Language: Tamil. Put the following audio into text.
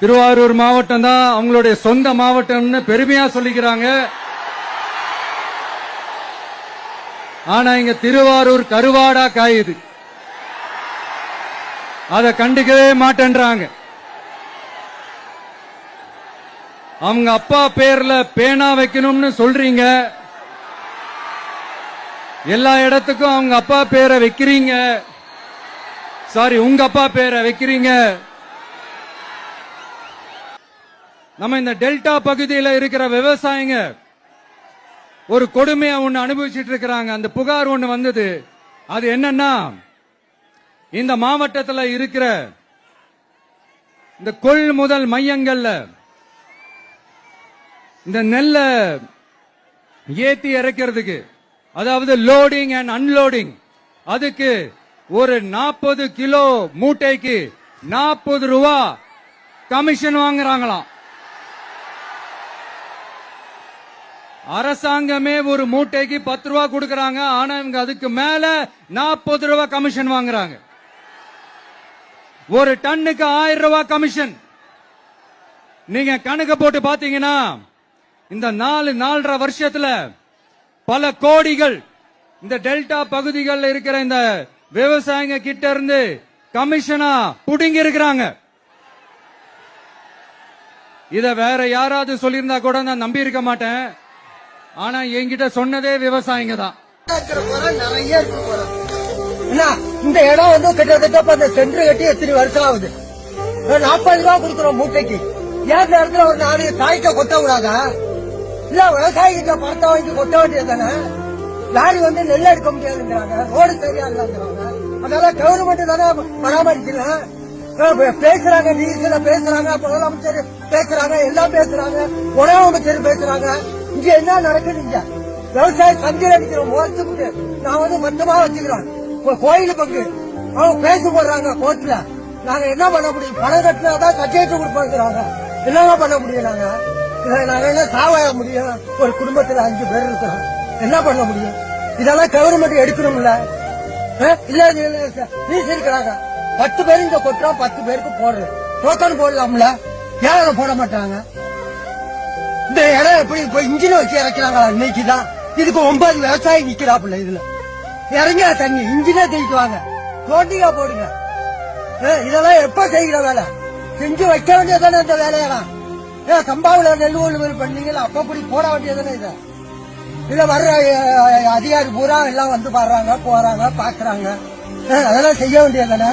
திருவாரூர் மாவட்டம் தான் அவங்களுடைய சொந்த மாவட்டம்னு பெருமையா சொல்லிக்கிறாங்க. ஆனா இங்க திருவாரூர் கருவாடா காயுது. அதை கண்டுக்கவே மாட்டேன்றாங்க. அவங்க அப்பா பேர்ல பேனா வைக்கணும்னு சொல்றீங்க. எல்லா இடத்துக்கும் அவங்க அப்பா பேரை வைக்கிறீங்க. சாரி உங்க அப்பா பேரை வைக்கிறீங்க. நம்ம இந்த டெல்டா பகுதியில் இருக்கிற விவசாயிங்க ஒரு கொடுமையா ஒண்ணு அனுபவிச்சுட்டு இருக்கிறாங்க. அந்த புகார் ஒண்ணு வந்தது. அது என்னன்னா இந்த மாவட்டத்தில் இருக்கிற இந்த கொள்முதல் மையங்கள்ல இந்த நெல்லை ஏத்தி இறக்கிறதுக்கு அதாவது லோடிங் அண்ட் அன்லோடிங் அதுக்கு ஒரு நாற்பது கிலோ மூட்டைக்கு நாற்பது ரூபா கமிஷன் வாங்குறாங்களாம். அரசாங்கமே ஒரு மூட்டைக்கு பத்து ரூபா கொடுக்கறாங்க. ஆனா இவங்க அதுக்கு மேல நாற்பது ரூபா கமிஷன் வாங்குறாங்க. ஒரு டன்னுக்கு ஆயிரம் ரூபாய் கமிஷன். நீங்க கணக்கு போட்டு பாத்தீங்கன்னா இந்த நாலு நாலரை வருஷத்துல பல கோடிகள் இந்த டெல்டா பகுதிகளில் இருக்கிற இந்த விவசாயிங்க கிட்ட இருந்து கமிஷனா புடுங்கி இருக்கிறாங்க. இத வேற யாராவது சொல்லியிருந்தா கூட நான் நம்பி இருக்க மாட்டேன். ஆனா என்கிட்ட சொன்னதே விவசாயிங்க தான். நிறைய என்ன இந்த இடம் வந்து கிட்டத்தட்ட சென்று கட்டி எத்தனை வருஷம் ஆகுது? நாற்பது ரூபா கொடுக்குறோம் மூட்டைக்கு. ஏன் இந்த ஒரு நாலு காய்க்க கொத்த கூடாதா? இல்ல விவசாயிகிட்ட பணத்தை வாங்கி கொத்த வேண்டியது தானே லாரி வந்து நெல் எடுக்க முடியாதுங்கிறாங்க. ரோடு சரியா இல்லைங்கிறாங்க. அதெல்லாம் கவர்மெண்ட் தானே பராமரிக்கணும் பேசுறாங்க நியூஸ்ல பேசுறாங்க முதலமைச்சர் பேசுறாங்க எல்லாம் பேசுறாங்க உணவு அமைச்சர் பேசுறாங்க. இங்க என்ன நடக்குது இங்க? விவசாய சந்தையில் அடிக்கிற மோசத்துக்கு நான் வந்து மொத்தமா வச்சுக்கிறேன். கோயில் பங்கு. அவங்க பேச போடுறாங்க கோர்ட்ல. நாங்க என்ன பண்ண முடியும்? பணம் கட்டினாதான் சர்டிபிகேட் கொடுப்பாங்க என்னங்க பண்ண முடியும் நாங்க? நாங்க என்ன சாவாய முடியும்? ஒரு குடும்பத்துல அஞ்சு பேர் இருக்கிறோம். என்ன பண்ண முடியும்? இதெல்லாம் கவர்மெண்ட் எடுக்கணும்ல. அஹ் இல்ல நீஸ் இருக்கிறாங்க பத்து பேர் இங்க கொட்டுறோம் பத்து பேருக்கு போடுறோம். டோக்கன் போடலாம்ல. ஏன் போட மாட்டாங்க? இந்த இடம் எப்படி இப்போ இன்ஜினை வச்சு இறக்கிறாங்களா? இன்னைக்கு தான். இதுக்கு ஒன்பது விவசாயி நிக்கிறாப்புல இதுல. இறங்க தண்ணி. இன்ஜினா தூக்கிட்டு வாங்க. தோண்டியா போடுங்க. ஏ, இதெல்லாம் எப்ப செய்கிற வேலை? செஞ்சு வைக்க வேண்டியதானே இந்த வேலையெல்லாம்? ஏன் சம்பாவில நெல் கொள்முதல் பண்ணீங்களா அப்ப அப்படி போட வேண்டியதானே இதை? இதுல வர்ற அதிகாரி பூரா எல்லாம் வந்து பாடுறாங்க போறாங்க பாக்குறாங்க. அதெல்லாம் செய்ய வேண்டியதானே